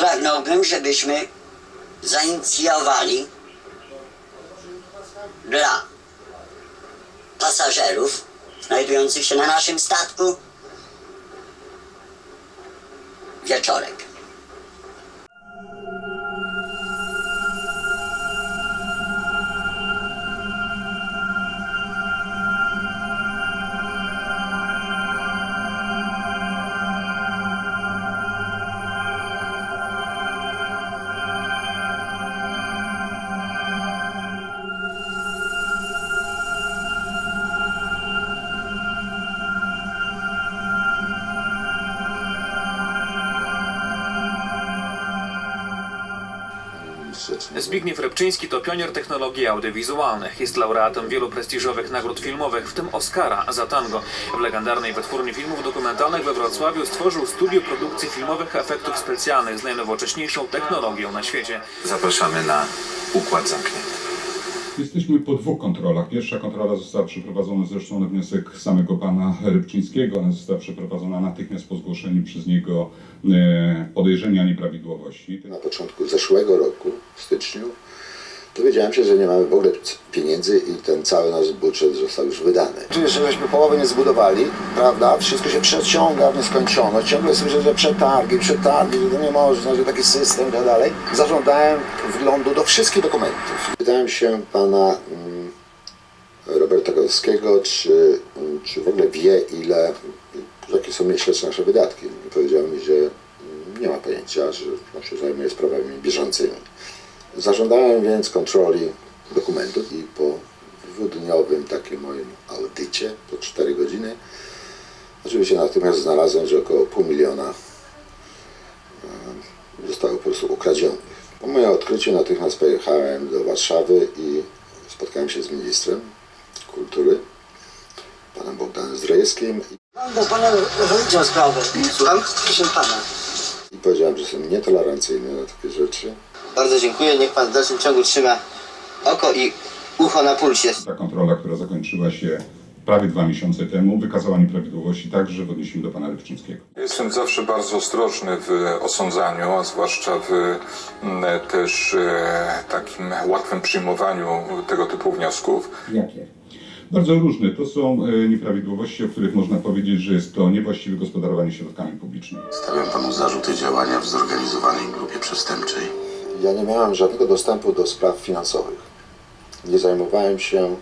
pragnąłbym, żebyśmy zainicjowali dla pasażerów znajdujących się na naszym statku wieczorek. Zbigniew Rybczyński to pionier technologii audiowizualnych. Jest laureatem wielu prestiżowych nagród filmowych, w tym Oscara za tango. W legendarnej wytwórni filmów dokumentalnych we Wrocławiu stworzył studio produkcji filmowych efektów specjalnych z najnowocześniejszą technologią na świecie. Zapraszamy na układ zamknięty. Jesteśmy po dwóch kontrolach. Pierwsza kontrola została przeprowadzona zresztą na wniosek samego pana Rybczyńskiego. Ona została przeprowadzona natychmiast po zgłoszeniu przez niego e, podejrzenia nieprawidłowości. Na początku zeszłego roku, w styczniu, dowiedziałem się, że nie mamy w ogóle pieniędzy i ten cały nasz budżet został już wydany. Czyli jeszcze żeśmy połowy nie zbudowali, prawda? Wszystko się przeciąga w nieskończoność. Ciągle słyszę, że przetargi, przetargi, że to nie można, że taki system i tak dalej. Zażądałem wglądu do wszystkich dokumentów. Pytałem się pana mm, Roberta Gowskiego, czy, mm, czy w ogóle wie, ile, jakie są miesięczne nasze wydatki. Powiedział mi, że mm, nie ma pojęcia, że on się zajmuje sprawami bieżącymi. Zażądałem więc kontroli dokumentów i po dwudniowym takim moim audycie, po 4 godziny, oczywiście natychmiast znalazłem, że około pół miliona e, zostało po prostu ukradzionych. Po moim odkryciu natychmiast pojechałem do Warszawy i spotkałem się z ministrem kultury, panem Bogdanem Zdrojewskim Mam do pana rolniczą sprawę. Słucham? Proszę pana. i powiedziałem, że jestem nietolerancyjny na takie rzeczy. Bardzo dziękuję. Niech pan w dalszym ciągu trzyma oko i ucho na pulsie. Ta kontrola, która zakończyła się prawie dwa miesiące temu, wykazała nieprawidłowości także w odniesieniu do pana Rybczyńskiego. Jestem zawsze bardzo ostrożny w osądzaniu, a zwłaszcza w mm, też e, takim łatwym przyjmowaniu tego typu wniosków. Jakie? Bardzo różne. To są e, nieprawidłowości, o których można powiedzieć, że jest to niewłaściwe gospodarowanie środkami publicznymi. Stawiam panu zarzuty działania w zorganizowanej grupie przestępczej. Ja nie miałem żadnego dostępu do spraw finansowych. Nie zajmowałem się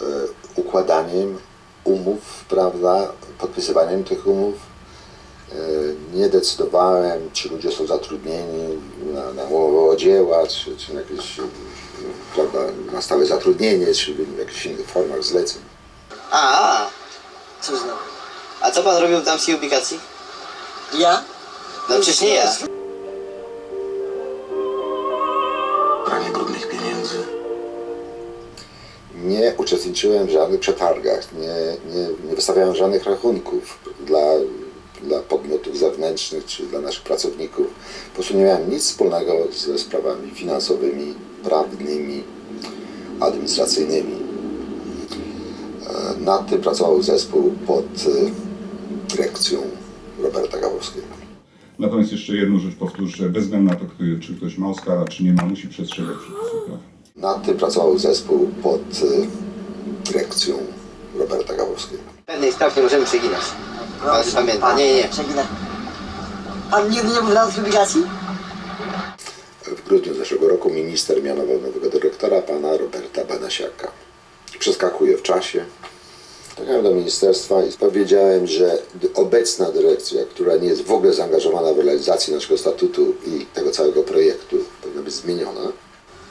e, układaniem umów, prawda, podpisywaniem tych umów. E, nie decydowałem, czy ludzie są zatrudnieni na, na umowę o dzieła, czy, czy na jakieś prawda, na stałe zatrudnienie, czy w jakichś innych formach zleceń. A, a. cóż no. A co pan robił tam z tej ubikacji? Ja? No przecież nie ja. Pranie brudnych pieniędzy. Nie uczestniczyłem w żadnych przetargach, nie, nie, nie wystawiałem żadnych rachunków dla, dla podmiotów zewnętrznych czy dla naszych pracowników. Po prostu nie miałem nic wspólnego ze sprawami finansowymi, prawnymi, administracyjnymi. E, Nad tym pracował zespół pod e, dyrekcją Roberta Gawłowskiego. Natomiast jeszcze jedną rzecz powtórzę, bez względu na to, kto- czy ktoś ma Oscara, czy nie ma, musi przestrzegać przepisów prawa. Nad tym pracował zespół pod e, dyrekcją Roberta Gawłowskiego. Pewnej spraw nie możemy przeginać. Pan się pamięta. Nie, nie, nie. Przeginę. Pan nigdy nie był na obligacji? W grudniu zeszłego roku minister mianował nowego dyrektora, pana Roberta Banasiaka. Przeskakuję w czasie. Pojechałem do ministerstwa i powiedziałem, że obecna dyrekcja, która nie jest w ogóle zaangażowana w realizację naszego statutu i tego całego projektu, powinna być zmieniona.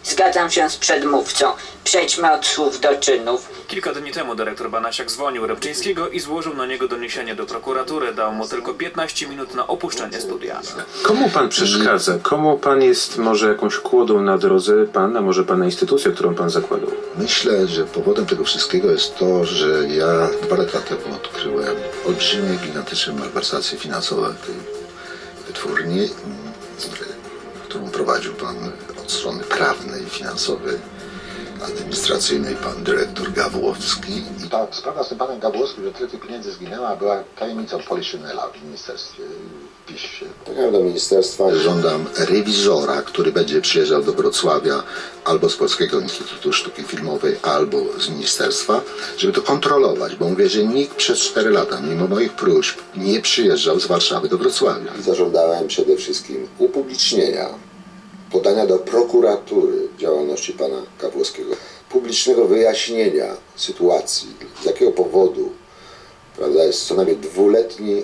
Zgadzam się z przedmówcą. Przejdźmy od słów do czynów. Kilka dni temu dyrektor Banasiak zwolnił Rybczyńskiego i złożył na niego doniesienie do prokuratury. Dał mu tylko 15 minut na opuszczenie studia. Komu pan przeszkadza? Komu pan jest może jakąś kłodą na drodze? Pan, a może pana instytucja, którą pan zakładał? Myślę, że powodem tego wszystkiego jest to, że ja dwa lata temu odkryłem olbrzymie, gigantyczne malwersacje finansowe tej wytwórni, którą prowadził pan od strony prawnej, finansowej, administracyjnej pan dyrektor Gawłowski. Ta sprawa z tym panem Gawłowskim, że tyle tych pieniędzy zginęła, była tajemnicą poliszynela w ministerstwie. Się. Tak do ministerstwa żądam rewizora, który będzie przyjeżdżał do Wrocławia albo z Polskiego Instytutu Sztuki Filmowej, albo z ministerstwa, żeby to kontrolować, bo mówię, że nikt przez 4 lata, mimo moich próśb, nie przyjeżdżał z Warszawy do Wrocławia. Zażądałem przede wszystkim upublicznienia, podania do prokuratury działalności pana Kawłowskiego, publicznego wyjaśnienia sytuacji, z jakiego powodu prawda, jest co najmniej dwuletni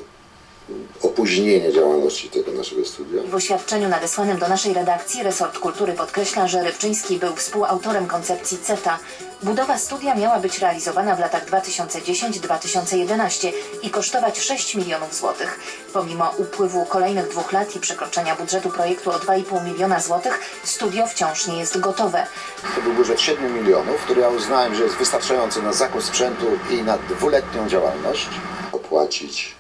opóźnienie działalności tego naszego studia. W oświadczeniu nadesłanym do naszej redakcji resort kultury podkreśla, że Rybczyński był współautorem koncepcji CETA. Budowa studia miała być realizowana w latach 2010-2011 i kosztować 6 milionów złotych. Pomimo upływu kolejnych dwóch lat i przekroczenia budżetu projektu o 2,5 miliona złotych, studio wciąż nie jest gotowe. To był budżet 7 milionów, który ja uznałem, że jest wystarczający na zakup sprzętu i na dwuletnią działalność. Opłacić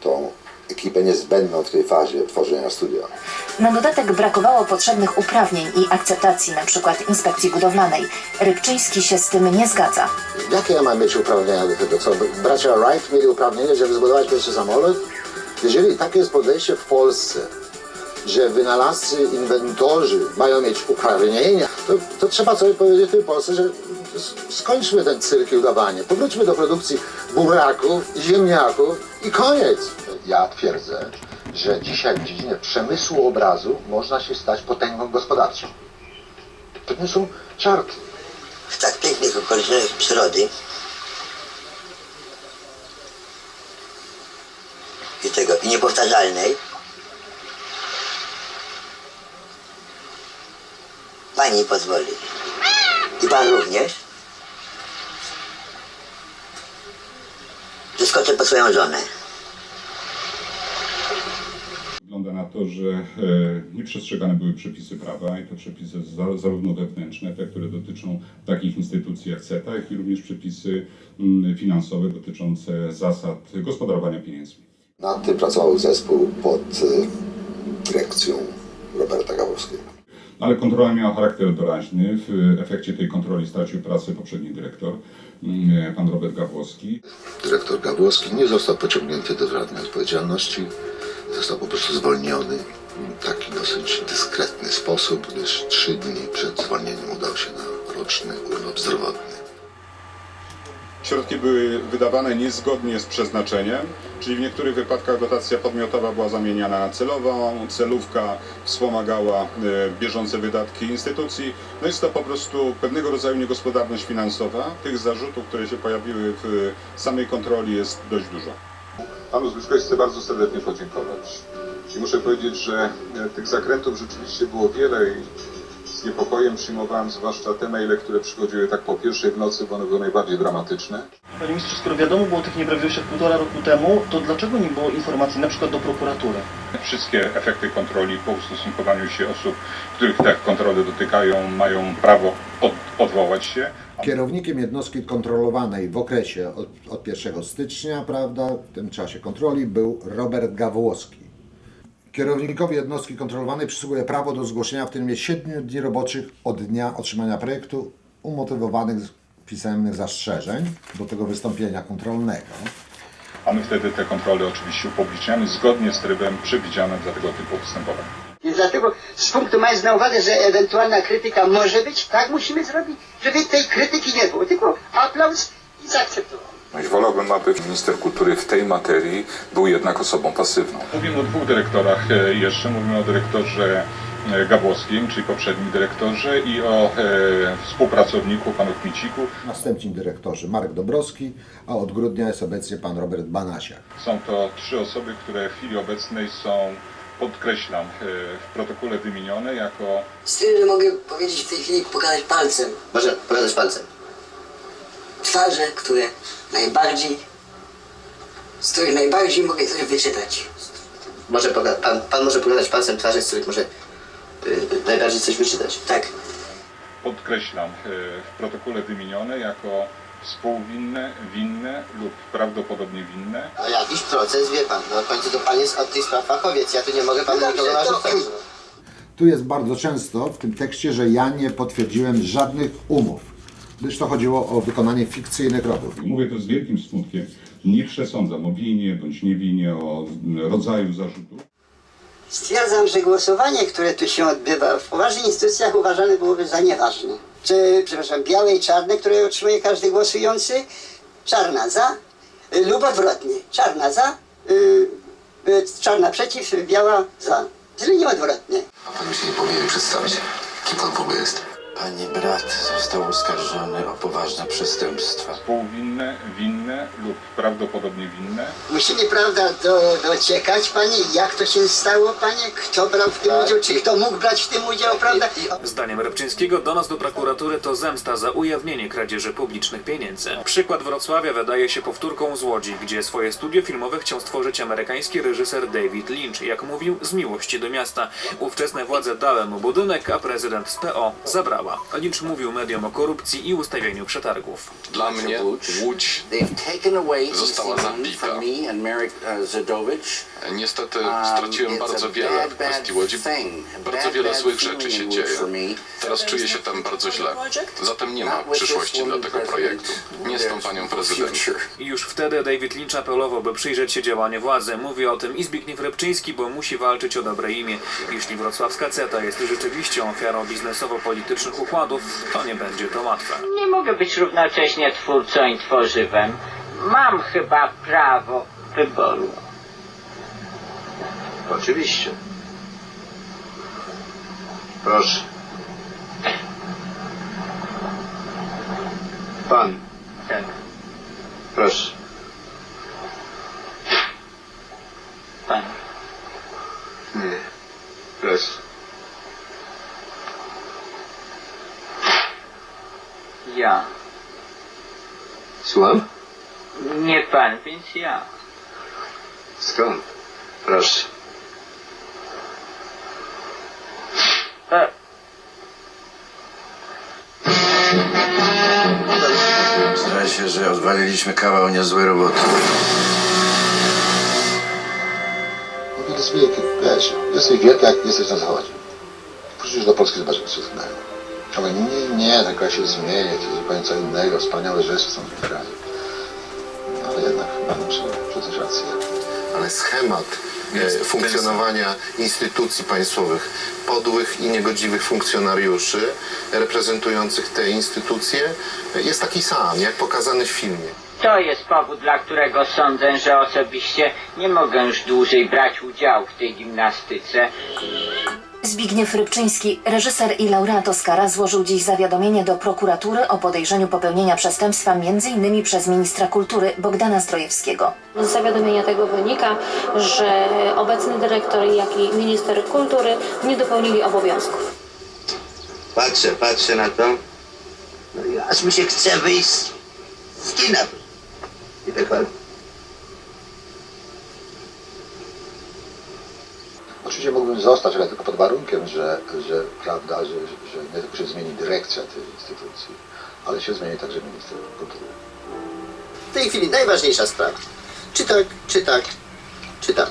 tą ekipę niezbędną w tej fazie tworzenia studia. Na dodatek brakowało potrzebnych uprawnień i akceptacji, np. inspekcji budowlanej. Rybczyński się z tym nie zgadza. Jakie ja mam mieć uprawnienia do tego? Co, bracia Wright mieli uprawnienie, żeby zbudować pierwszy samolot? Jeżeli takie jest podejście w Polsce, że wynalazcy, inwentorzy mają mieć uprawnienia, to, to trzeba sobie powiedzieć w tej Polsce, że skończmy ten cyrk i udawanie. Powróćmy do produkcji buraków, ziemniaków i koniec. Ja twierdzę, że dzisiaj w dziedzinie przemysłu obrazu można się stać potęgą gospodarczą. To nie są czarty. W tak pięknych okolicznościach przyrody i tego, i niepowtarzalnej Pani pozwoli. I pan również. Zeskoczę po swoją żonę. Wygląda na to, że e, nieprzestrzegane były przepisy prawa i to przepisy za, zarówno wewnętrzne, te, które dotyczą takich instytucji jak CETA, jak i również przepisy mm, finansowe dotyczące zasad gospodarowania pieniędzmi. Nad tym pracował zespół pod y, dyrekcją Roberta Gawłowskiego. Ale kontrola miała charakter doraźny. W efekcie tej kontroli stracił pracę poprzedni dyrektor, mm, pan Robert Gawłowski. Dyrektor Gawłowski nie został pociągnięty do żadnej odpowiedzialności. Został po prostu zwolniony w taki dosyć dyskretny sposób, gdyż trzy dni przed zwolnieniem udał się na roczny urlop zdrowotny. Środki były wydawane niezgodnie z przeznaczeniem, czyli w niektórych wypadkach dotacja podmiotowa była zamieniana na celową, celówka wspomagała e, bieżące wydatki instytucji. No jest to po prostu pewnego rodzaju niegospodarność finansowa. Tych zarzutów, które się pojawiły w samej kontroli jest dość dużo. Panu Zbyszkowi chcę bardzo serdecznie podziękować. I muszę powiedzieć, że e, tych zakrętów rzeczywiście było wiele i z niepokojem przyjmowałem zwłaszcza te maile, które przychodziły tak po pierwszej w nocy, bo one były najbardziej dramatyczne. Panie ministrze, skoro wiadomo było o tych nieprawidłowościach półtora roku temu, to dlaczego nie było informacji na przykład do prokuratury? Wszystkie efekty kontroli po ustosowaniu się osób, których te kontrole dotykają, mają prawo od, odwołać się. Kierownikiem jednostki kontrolowanej w okresie od, od 1 stycznia, prawda, w tym czasie kontroli był Robert Gawłowski. Kierownikowi jednostki kontrolowanej przysługuje prawo do zgłoszenia w terminie 7 dni roboczych od dnia otrzymania projektu umotywowanych pisemnych zastrzeżeń do tego wystąpienia kontrolnego. A my wtedy te kontrole oczywiście upubliczniamy zgodnie z trybem przewidzianym dla tego typu postępowań. I dlatego z punktu mając na uwadze, że ewentualna krytyka może być, tak musimy zrobić, żeby tej krytyki nie było, tylko aplauz i zaakceptowanie. Wolałbym, aby minister kultury w tej materii był jednak osobą pasywną. Mówimy o dwóch dyrektorach e, jeszcze. Mówimy o dyrektorze e, Gabłowskim, czyli poprzednim dyrektorze i o e, współpracowniku, panu Kmiciku. Następni dyrektorzy Marek Dobrowski, a od grudnia jest obecnie pan Robert Banasiak. Są to trzy osoby, które w chwili obecnej są, podkreślam, w protokole wymienione jako Z tym, że mogę powiedzieć w tej chwili, pokazać palcem. Może pokazać palcem. Twarze, które najbardziej, z których najbardziej mogę coś wyczytać. Może poka- pan, pan może pokazać palcem twarze, z których może y, najbardziej coś wyczytać. Tak. podkreślam, e, w protokole wymienione jako współwinne, winne lub prawdopodobnie winne. No jakiś proces, wie pan, no w końcu to pan jest od tych spraw fachowiec, ja tu nie mogę panu nikogo narzucać. Tu jest bardzo często w tym tekście, że ja nie potwierdziłem żadnych umów. Gdyż to chodziło o wykonanie fikcyjnych robót. Mówię to z wielkim smutkiem. Nie przesądzam o winie bądź niewinie, o rodzaju zarzutu. Stwierdzam, że głosowanie, które tu się odbywa w poważnych instytucjach uważane byłoby za nieważne. Czy, przepraszam, białe i czarne, które otrzymuje każdy głosujący, czarna za lub odwrotnie. Czarna za, y, y, czarna przeciw, biała za. Czyli nie odwrotnie. A pan mi się nie powinien przedstawić. Kim pan w ogóle jest? Pani brat został oskarżony o poważne przestępstwa. Współwinne, winne lub prawdopodobnie winne. Musi mi prawda do, dociekać, panie, jak to się stało, panie, kto brał w tym udział, czy kto mógł brać w tym udział, prawda? Zdaniem Repczyńskiego donos do prokuratury to zemsta za ujawnienie kradzieży publicznych pieniędzy. Przykład Wrocławia wydaje się powtórką z Łodzi, gdzie swoje studio filmowe chciał stworzyć amerykański reżyser David Lynch, jak mówił, z miłości do miasta. Ówczesne władze dały mu budynek, a prezydent z PO zabrała. Lynch mówił mediom o korupcji i ustawieniu przetargów. Dla mnie Łódź została zabita. Niestety straciłem bardzo wiele w kwestii Łodzi. Bardzo wiele złych rzeczy się dzieje. Teraz czuję się tam bardzo źle. Zatem nie ma przyszłości dla tego projektu. Nie z tą panią prezydent. Już wtedy David Lynch apelował, by przyjrzeć się działaniu władzy. Mówi o tym i Zbigniew Repczyński, bo musi walczyć o dobre imię. Jeśli wrocławska CETA jest rzeczywiście ofiarą biznesowo-politycznych układów, to nie będzie to łatwe. Nie mogę być równocześnie twórcą i tworzywem. Mam chyba prawo wyboru. Oczywiście. Proszę. Pan. Tak. Proszę. Pan. Nie. Proszę. Ja. Słucham? Nie pan, więc ja. Skąd? Proszę. E, Zdaje się, że odwaliliśmy kawał niezłej roboty. To jest wielkie, wiesz, jesteś wielki, jak jesteś na zachodzie. Pójdziesz do Polski, zobaczysz, co jest innego. Ale nie, nie, tak jak się zmieni, to jest zupełnie co innego, wspaniałe rzeczy są w kraju. Przecież rację. Ale schemat e, funkcjonowania instytucji państwowych, podłych i niegodziwych funkcjonariuszy reprezentujących te instytucje e, jest taki sam, jak pokazany w filmie. To jest powód, dla którego sądzę, że osobiście nie mogę już dłużej brać udziału w tej gimnastyce. Zbigniew Rybczyński, reżyser i laureat Oscara, złożył dziś zawiadomienie do prokuratury o podejrzeniu popełnienia przestępstwa m.in. przez ministra kultury Bogdana Zdrojewskiego. Z zawiadomienia tego wynika, że obecny dyrektor, jak i minister kultury nie dopełnili obowiązków. Patrzę, patrzę na to. No i aż mi się chce wyjść z- kina. I tak Oczywiście mógłbym zostać, ale tylko pod warunkiem, że, że prawda, że, że nie tylko się zmieni dyrekcja tej instytucji, ale się zmieni także minister kultury. W tej chwili najważniejsza sprawa. Czy tak, czy tak, czy tak.